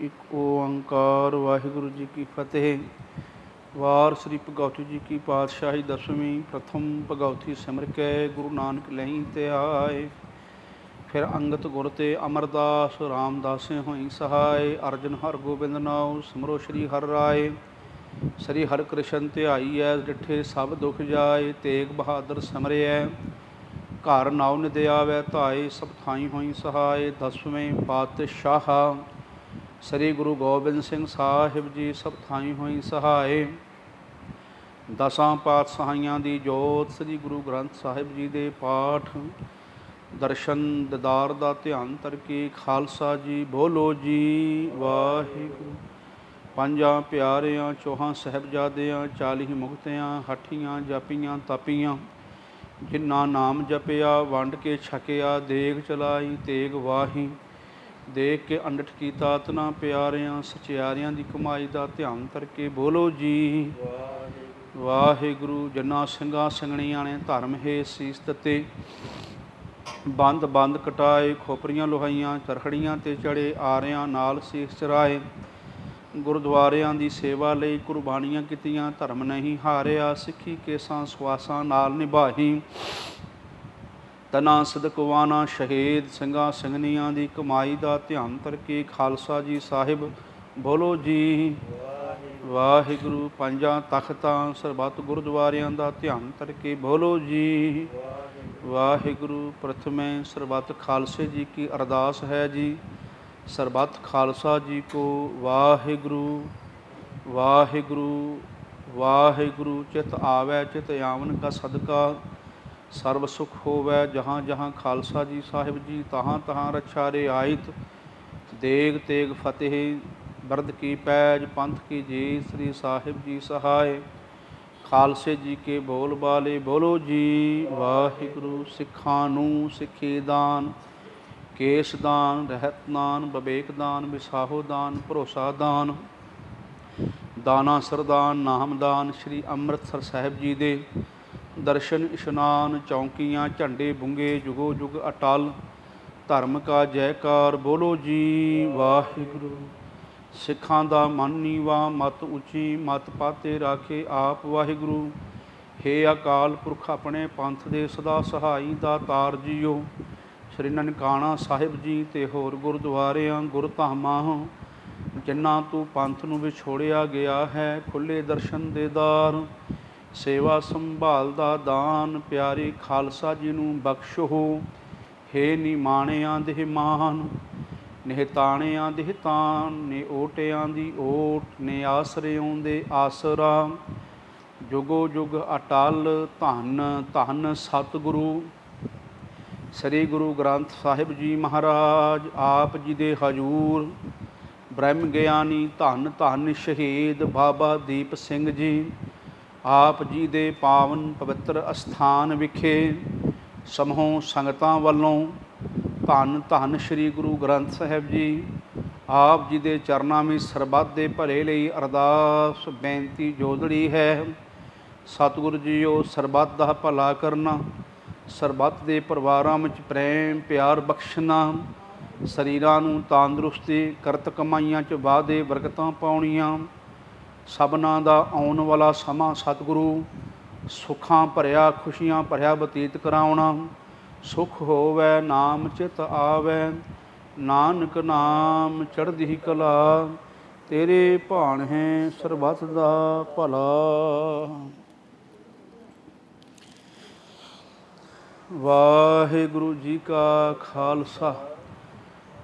ਇੱਕ ਓੰਕਾਰ, ਵਾਹਿਗੁਰੂ ਜੀ ਕੀ ਫਤਿਹ। ਵਾਰ ਸ੍ਰੀ ਭਗਵਤੀ ਜੀ ਕੀ ਪਾਤਸ਼ਾਹੀ ਦਸਵੀਂ ਪ੍ਰਥਮ ਭਗਵਤੀ ਸਿਮਰ ਕੇ, ਗੁਰੂ ਨਾਨਕ ਲਈ ਤੇ ਆਏ। ਫਿਰ ਅੰਗਤ ਗੁਰ ਤੇ ਅਮਰਦਾਸ, ਰਾਮਦਾਸੇ ਹੋਈ ਸਹਾਇ ਅਰਜਨ ਹਰ ਗੋਬਿੰਦ ਨਾਉ, ਸਿਮਰੋ ਸ੍ਰੀ ਹਰਿ ਰਾਏ। ਸ੍ਰੀ ਹਰਿ ਕ੍ਰਿਸ਼ਨ ਧਿਆਈ ਐ ਡਿਠੇ ਸਭ ਦੁਖ ਜਾਏ, ਤੇਗ ਬਹਾਦਰ ਸਿਮਰਿਐ। ਘਰ ਨਾਉ ਨਿਦ ਆਵੈ, ਧਾਏ ਸਭ ਥਾਈ ਹੋਈ ਸਹਾਏ। ਦਸਵੇਂ ਪਾਤਸ਼ਾਹ ਸ੍ਰੀ ਗੁਰੂ ਗੋਬਿੰਦ ਸਿੰਘ ਸਾਹਿਬ ਜੀ ਸਭ ਥਾਈ ਹੋਈ ਸਹਾਏ। ਦਸਾਂ ਪਾਤਸ਼ਾਹੀਆਂ ਦੀ ਜੋਤ ਸ੍ਰੀ ਗੁਰੂ ਗ੍ਰੰਥ ਸਾਹਿਬ ਜੀ ਦੇ ਪਾਠ। ਦਰਸ਼ਨ ਦਦਾਰ ਦਾ ਧਿਆਨ ਤਰਕੇ ਖਾਲਸਾ ਜੀ ਬੋਲੋ ਜੀ, ਵਾਹਿਗੁਰੂ। ਪੰਜਾਂ ਪਿਆਰਿਆਂ, ਚੌਹਾਂ ਸਹਿਬਜ਼ਾਦਿਆਂ, ਚਾਲੀ ਮੁਕਤਿਆਂ, ਹੱਠੀਆਂ, ਜਪੀਆਂ, ਤਪੀਆਂ। ਜਿਨ੍ਹਾਂ ਨਾਮ ਜਪਿਆ, ਵੰਡ ਕੇ ਛਕਿਆ, ਦੇਗ ਚਲਾਈ, ਤੇਗ ਵਾਹੀ। ਦੇਖ ਕੇ ਅੰਡਠ ਕੀਤਾ ਤਨਾ ਪਿਆਰਿਆਂ, ਸਚਿਆਰਿਆਂ ਦੀ ਕਮਾਈ ਦਾ ਧਿਆਨ ਕਰਕੇ ਬੋਲੋ ਜੀ। ਵਾਹਿਗੁਰੂ ਜਨਾ ਸਿੰਘਾਂ ਸੰਗਣੀਆਂ ਨੇ ਧਰਮ ਹੈ ਸੀਸ ਦਿੱਤੇ, ਬੰਦ ਬੰਦ ਕਟਾਏ, ਖੋਪਰੀਆਂ ਲੋਹਾਈਆਂ, ਚਰਖੜੀਆਂ ਤੇ ਚੜੇ ਆਰਿਆਂ ਨਾਲ ਸੀਸ ਚਰਾਏ। ਗੁਰਦੁਆਰਿਆਂ ਦੀ ਸੇਵਾ ਲਈ ਕੁਰਬਾਨੀਆਂ ਕੀਤੀਆਂ, ਧਰਮ ਨਹੀਂ ਹਾਰਿਆ, ਸਿੱਖੀ ਕੇਸਾਂ ਸਵਾਸਾਂ ਨਾਲ ਨਿਭਾਹੀ। ਤਨਾ ਸਦਕਵਾਨਾ ਸ਼ਹੀਦ ਸਿੰਘਾਂ ਸਿੰਘਨੀਆਂ ਦੀ ਕਮਾਈ ਦਾ ਧਿਆਨ ਕਰਕੇ ਖਾਲਸਾ ਜੀ ਸਾਹਿਬ ਬੋਲੋ ਜੀ। ਵਾਹਿਗੁਰੂ, ਪੰਜਾਂ ਤਖਤਾਂ, ਸਰਬੱਤ ਗੁਰਦੁਆਰਿਆਂ ਦਾ ਧਿਆਨ ਕਰਕੇ ਬੋਲੋ ਜੀ। ਵਾਹਿਗੁਰੂ, ਪ੍ਰਥਮੇ ਸਰਬੱਤ ਖਾਲਸੇ ਜੀ ਕੀ ਅਰਦਾਸ ਹੈ ਜੀ। ਸਰਬੱਤ ਖਾਲਸਾ ਜੀ ਕੋ ਵਾਹਿਗੁਰੂ ਵਾਹਿਗੁਰੂ ਵਾਹਿਗੁਰੂ, ਚਿਤ ਆਵੈ, ਚਿਤ ਆਵਨ ਕਾ ਸਦਕਾ। ਸਰਬ ਸੁਖ ਹੋਵੇ, ਜਹਾਂ ਜਹਾਂ ਖਾਲਸਾ ਜੀ ਸਾਹਿਬ ਜੀ, ਤਹਾਂ ਤਹਾਂ ਰਛਾ ਰਿਆਇਤ ਦੇਗ ਤੇਗ ਫਤਿਹ, ਬਰਦ ਕੀ ਪੈਜ, ਪੰਥ ਕੀ ਜੀ ਸ੍ਰੀ ਸਾਹਿਬ ਜੀ ਸਹਾਇ ਖਾਲਸੇ ਜੀ ਕੇ ਬੋਲ ਬਾਲੇ, ਬੋਲੋ ਜੀ, ਵਾਹਿਗੁਰੂ ਸਿੱਖਾਂ ਨੂੰ ਸਿੱਖੀ ਦਾਨ। ਕੇਸ ਦਾਨ, ਰਹਿਤ ਦਾਨ ਬਵੇਕ ਦਾਨ, ਵਿਸਾਹੋ ਦਾਨ, ਭਰੋਸਾ ਦਾਨ। ਦਾਨਾ ਸਰਦਾਨ ਨਾਮਦਾਨ ਸ੍ਰੀ ਅੰਮ੍ਰਿਤਸਰ ਸਾਹਿਬ ਜੀ ਦੇ। ਦਰਸ਼ਨ ਇਸ਼ਨਾਨ ਚੌਂਕੀਆਂ, ਝੰਡੇ ਬੁੰਗੇ, ਜੁਗੋ ਜੁਗ ਅਟਲ, ਧਰਮ ਕਾ ਜੈਕਾਰ, ਬੋਲੋ ਜੀ ਵਾਹਿਗੁਰੂ। ਸਿੱਖਾਂ ਦਾ ਮਨ ਨੀਵਾ, ਮਤ ਉੱਚੀ, ਮਤ ਪਾਤੇ ਰਾਖੇ ਆਪ ਵਾਹਿਗੁਰੂ। ਹੇ ਅਕਾਲ ਪੁਰਖ ਆਪਣੇ ਪੰਥ ਦੇ ਸਦਾ ਸਹਾਈ ਦਾ ਤਾਰ ਜੀਓ। ਸ੍ਰੀ ਨਨਕਾਣਾ ਸਾਹਿਬ ਜੀ ਤੇ ਹੋਰ ਗੁਰਦੁਆਰਿਆਂ ਗੁਰਧਾਮਾਂ ਜਿਨ੍ਹਾਂ ਤੂੰ ਪੰਥ ਨੂੰ ਵਿਛੋੜਿਆ ਗਿਆ ਹੈ ਖੁੱਲੇ ਦਰਸ਼ਨ ਦੇ ਦਾਰ। ਸੇਵਾ ਸੰਭਾਲ ਦਾ ਦਾਨ ਪਿਆਰੇ ਖਾਲਸਾ ਜੀ ਨੂੰ ਬਖਸ਼ੋ। ਹੇ ਨਿਮਾਣਿਆਂ ਦੇ ਮਾਨ ਨਿਹਤਾਣਿਆਂ ਦੇ ਤਾਨ ਨੇ ਓਟਿਆਂ ਦੀ ਓਟ, ਨੇ ਆਸਰਿਆਂ ਦੇ ਆਸਰਾ। ਜੁਗੋ ਜੁਗ ਅਟਲ ਧੰਨ ਧੰਨ ਸਤਿਗੁਰੂ। ਸ੍ਰੀ ਗੁਰੂ ਗ੍ਰੰਥ ਸਾਹਿਬ ਜੀ ਮਹਾਰਾਜ, ਆਪ ਜੀ ਦੇ ਹਜੂਰ। ਬ੍ਰਹਮ ਗਿਆਨੀ ਧੰਨ ਧੰਨ ਸ਼ਹੀਦ ਬਾਬਾ ਦੀਪ ਸਿੰਘ ਜੀ। ਆਪ ਜੀ ਦੇ ਪਾਵਨ ਪਵਿੱਤਰ ਅਸਥਾਨ ਵਿਖੇ ਸਮੂਹ ਸੰਗਤਾਂ ਵੱਲੋਂ ਧੰਨ ਧੰਨ ਸ੍ਰੀ ਗੁਰੂ ਗ੍ਰੰਥ ਸਾਹਿਬ ਜੀ, ਆਪ ਜੀ ਦੇ ਚਰਨਾਂ ਵਿੱਚ ਸਰਬੱਤ ਦੇ ਭਲੇ ਲਈ ਅਰਦਾਸ ਬੇਨਤੀ ਜੋਦੜੀ ਹੈ। ਸਤਿਗੁਰੂ ਜੀਓ, ਸਰਬੱਤ ਦਾ ਭਲਾ ਕਰਨਾ, ਸਰਬੱਤ ਦੇ ਪਰਿਵਾਰਾਂ ਵਿੱਚ ਪ੍ਰੇਮ, ਪਿਆਰ ਬਖਸ਼ਣਾ, ਸਰੀਰਾਂ ਨੂੰ ਤੰਦਰੁਸਤੀ, ਕਰਤ ਕਮਾਈਆਂ ਚ ਵਾਦੇ ਬਰਕਤਾਂ ਪਾਉਣੀਆਂ ਸਭਨਾਂ ਦਾ ਆਉਣ ਵਾਲਾ ਸਮਾਂ ਸਤਿਗੁਰੂ, ਸੁੱਖਾਂ ਭਰਿਆ, ਖੁਸ਼ੀਆਂ ਭਰਿਆ ਬਤੀਤ ਕਰਾਉਣਾ। ਸੁਖ ਹੋਵੇ, ਨਾਮ ਚਿਤ ਆਵੇ, ਨਾਨਕ ਨਾਮ ਚੜ੍ਹਦੀ ਕਲਾ, ਤੇਰੇ ਭਾਣ ਹੈ ਸਰਬੱਤ ਦਾ ਭਲਾ। ਵਾਹਿਗੁਰੂ ਜੀ ਕਾ ਖਾਲਸਾ।